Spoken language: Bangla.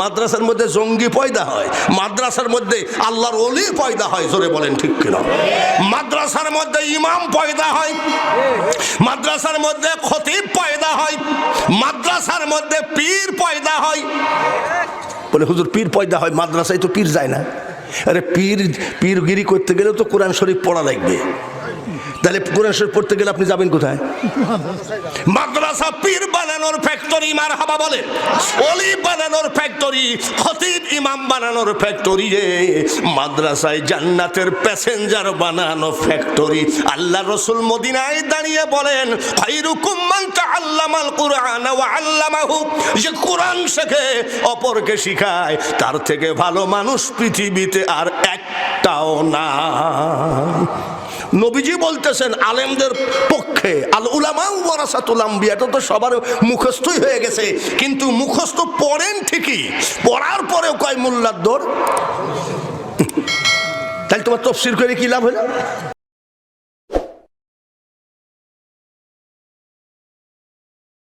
মাদ্রাসার মধ্যে জঙ্গি পয়দা হয়, মাদ্রাসার মধ্যে আল্লাহর অলি পয়দা হয়, জোরে বলেন ঠিক কিনা? মাদ্রাসার মধ্যে ইমাম পয়দা হয়, মাদ্রাসার মধ্যে খতিব পয়দা হয়, মাদ্রাসার মধ্যে পীর পয়দা হয়। বলে, হুজুর, পীর পয়দা হয়, মাদ্রাসায় তো পীর যায় না। আরে, পীর, পীরগিরি করতে গেলে তো কোরআন শরীফ পড়া লাগবে। তাহলে কোরআন শরীফ পড়তে গেলে আপনি যাবেন কোথায়? মাদ্রাসা পীর বানানোর ফ্যাক্টরি মার হাবা বলে। অলি বানানোর ফ্যাক্টরি খতিব ইমাম বানানোর ফ্যাক্টরি রে। মাদ্রাসায় জান্নাতের প্যাসেঞ্জার বানানো ফ্যাক্টরি আল্লাহ রসুল মদিনায় দাঁড়িয়ে বলেন খাইরুকুম মান তাআল্লামাল কুরআন ওয়া আল্লামাহু। যে কোরআন শেখে, অপরকে শিখায়। তার থেকে ভালো মানুষ পৃথিবীতে আর একটাও না। নবীজি বলতেছেন, আলেমদের পক্ষে, আল উলামা ওয়ারাসাতুল আম্বিয়া এটা তো সবার মুখস্থই হয়ে গেছে। কিন্তু মুখস্থ পড়েন ঠিকই, পড়ার পরেও কয়, মোল্লার দৌড়? তাহলে তোমার তফসির করে কি লাভ হলো?